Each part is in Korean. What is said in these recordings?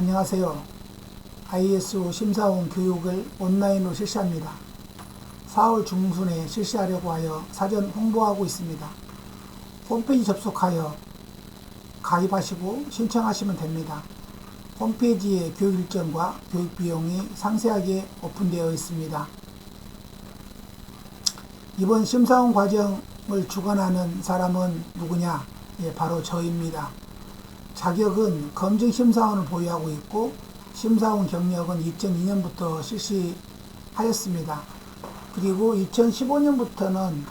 안녕하세요. ISO 심사원 교육을 온라인으로 실시합니다. 4월 중순에 실시하려고 하여 사전 홍보하고 있습니다. 홈페이지 접속하여 가입하시고 신청하시면 됩니다. 홈페이지에 교육 일정과 교육 비용이 상세하게 오픈되어 있습니다. 이번 심사원 과정을 주관하는 사람은 누구냐? 예, 바로 저입니다. 자격은 검증 심사원을 보유하고 있고 심사원 경력은 2002년부터 실시하였습니다. 그리고 2015년부터는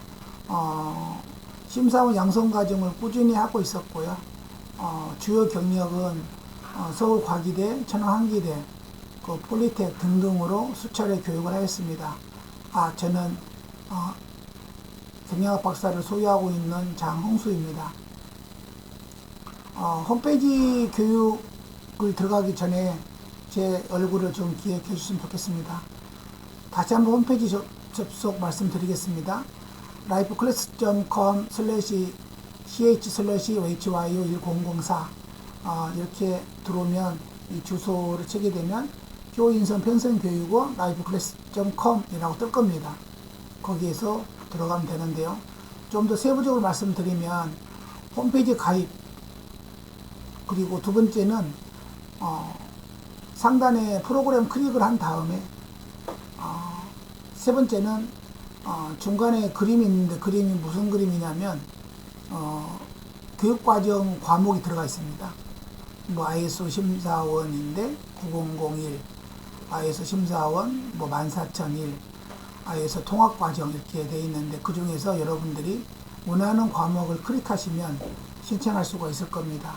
어, 심사원 양성 과정을 꾸준히 하고 있었고요. 어, 주요 경력은 어, 서울과기대, 천안항기대, 그 폴리텍 등등으로 수차례 교육을 하였습니다. 아, 저는 어, 경영학 박사를 소유하고 있는 장홍수입니다. 어, 홈페이지 교육을 들어가기 전에 제 얼굴을 좀 기억해 주시면 좋겠습니다. 다시 한번 홈페이지 접, 접속 말씀드리겠습니다. lifeclass.com ch slash hyu 1004 어, 이렇게 들어오면 이 주소를 치게 되면 효인선 편성교육원 lifeclass.com 이라고 뜰 겁니다. 거기에서 들어가면 되는데요. 좀 더 세부적으로 말씀드리면 홈페이지 가입 그리고 두 번째는 어, 상단에 프로그램 클릭을 한 다음에 어, 세 번째는 어, 중간에 그림이 있는데 그림이 무슨 그림이냐면 어, 교육과정 과목이 들어가 있습니다. 뭐 ISO 심사원인데 9001, ISO 심사원 뭐 14001, ISO 통합과정 이렇게 돼 있는데 그 중에서 여러분들이 원하는 과목을 클릭하시면 신청할 수가 있을 겁니다.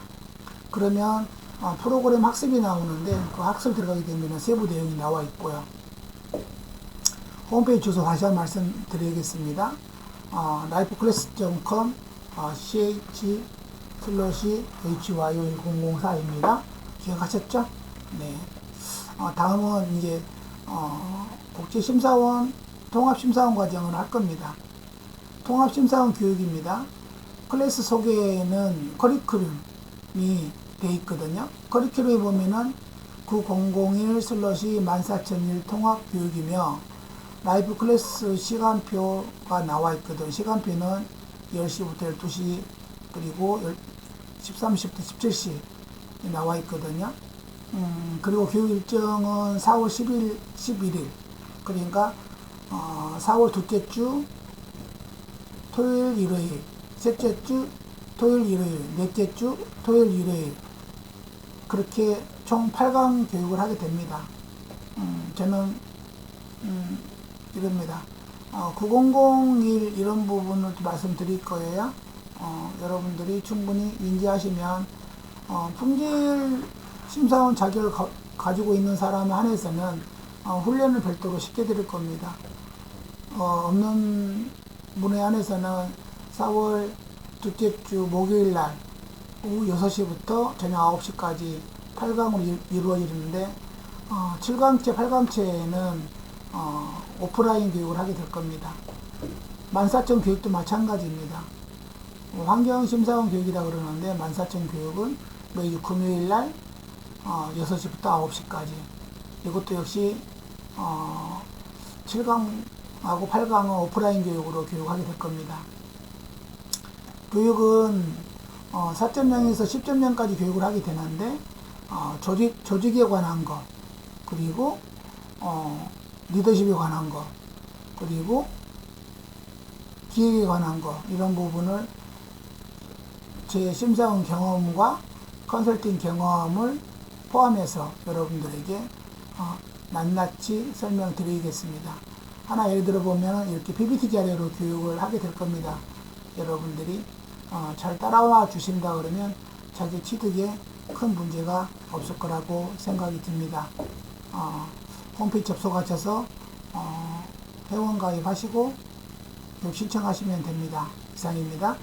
그러면 어, 프로그램 학습이 나오는데 그 학습 들어가게 되면 세부 내용이 나와 있고요. 홈페이지 주소 다시 한번 말씀드리겠습니다. 어, lifeclass.com 어, ch 슬러시 hy1004입니다. 기억하셨죠? 네. 어, 다음은 이제 어, 국제심사원 통합심사원 과정을 할 겁니다. 통합심사원 교육입니다. 클래스 소개는 커리큘럼 이돼 있거든요. 커리큘럼에 보면은 9001 슬러시 14001 통합 교육이며 라이브 클래스 시간표가 나와 있거든. 시간표는 10시부터 12시 그리고 13시부터 17시 나와 있거든요. 음, 그리고 교육 일정은 4월 10일, 11일. 그러니까 어, 4월 둘째 주 토요일, 일요일, 셋째 주 토요일, 일요일, 넷째 주 토요일, 일요일. 그렇게 총 8강 교육을 하게 됩니다. 음, 저는 음, 이럽니다. 어, 9001 이런 부분을 또 말씀드릴 거예요. 어, 여러분들이 충분히 인지하시면 어, 품질 심사원 자격을 가, 가지고 있는 사람에 한해서는 어, 훈련을 별도로 시켜드릴 겁니다. 어, 없는 분에 한해서는 4월 둘째 주 목요일 날 오후 6시부터 저녁 9시까지 8강으로 이루어지는데 어, 7강체, 8강체에는 어, 오프라인 교육을 하게 될 겁니다. 14,000 교육도 마찬가지입니다. 어, 환경심사원 교육이라 그러는데 14,000 교육은 매주 금요일 날 어, 6시부터 9시까지 이것도 역시 어, 7강하고 8강은 오프라인 교육으로 교육하게 될 겁니다. 교육은 어, 4.0에서 10.0까지 교육을 하게 되는데 어, 조직, 조직에 관한 것 그리고 어, 리더십에 관한 것 그리고 기획에 관한 것 이런 부분을 제 심사원 경험과 컨설팅 경험을 포함해서 여러분들에게 어, 낱낱이 설명드리겠습니다. 하나 예를 들어 보면 이렇게 PPT 자료로 교육을 하게 될 겁니다. 여러분들이 어, 잘 따라와 주신다 그러면 자기 취득에 큰 문제가 없을 거라고 생각이 듭니다. 어, 홈페이지 접속하셔서 어, 회원 가입하시고 신청하시면 됩니다. 이상입니다.